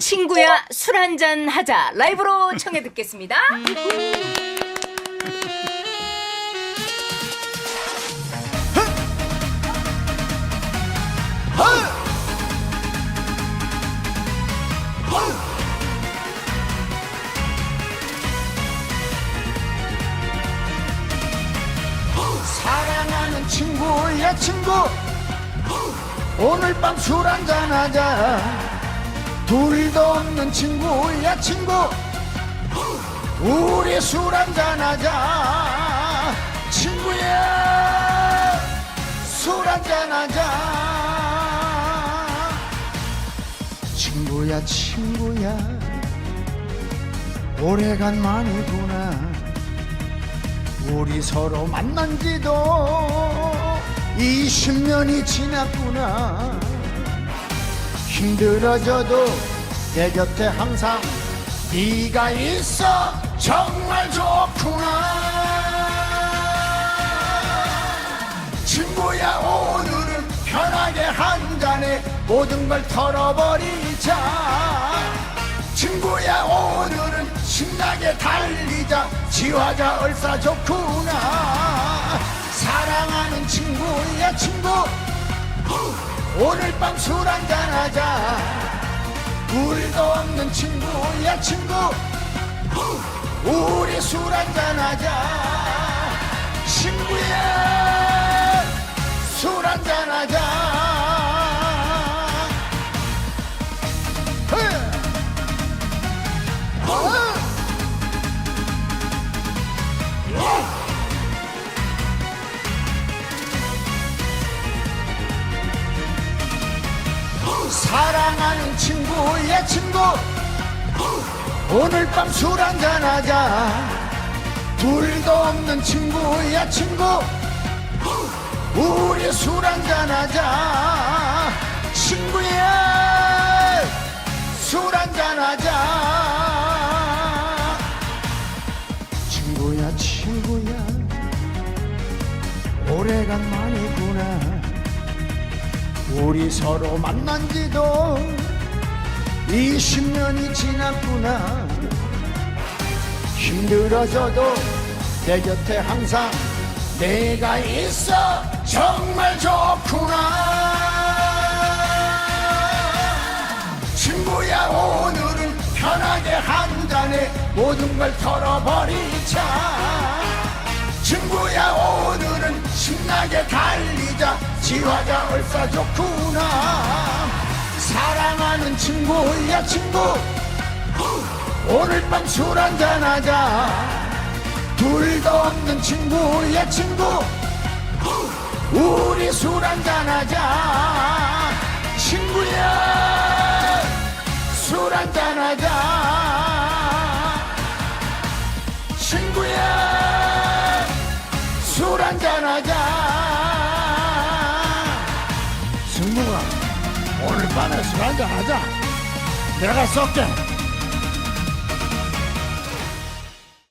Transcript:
친구야 술 한잔 하자 라이브로 청해 듣겠습니다. 사랑하는 친구야 친구 오늘 밤 술 한잔 하자 둘도 없는 친구야 친구. 우리 술 한잔 하자 친구야. 술 한잔 하자. 친구야 친구야. 오래간만이구나. 우리 서로 만난 지도 20년이 지났구나 힘들어져도 내 곁에 항상 네가 있어. 정말 좋구나. 친구야 오늘은 편하게 한 잔에 모든 걸 털어버리자. 친구야 오늘은 신나게 달리자. 지화자 얼싸 좋구나. 사랑하는 친구야 친구 오늘 밤 술 한잔 하자. 둘도 없는 친구야 친구. 우리 술 한잔 하자. 친구야 술 한잔 하자 사랑하는 친구의 친구. 오늘 밤 술 한잔 하자. 둘도 없는 친구야 친구. 우리 술 한잔 하자. 친구야 술 한잔 하자. 친구야 친구야. 오래간만이구나 우리 서로 만난 지도 20년이 지났구나. 힘들어져도 내 곁에 항상 내가 있어 정말 좋구나. 친구야 오늘은 편하게 한 잔에 모든 걸 털어버리자 친구야 오늘은 신나게 달리자. 지화자 얼싸 좋구나. 사랑하는 친구야 친구. 오늘 밤 술 한잔 하자. 둘도 없는 친구야 친구. 우리 술 한잔 하자. 친구야 술 한잔 하자 한잔 하자. 승부가 오늘 밤에 술 한잔 하자. 내가 쏠게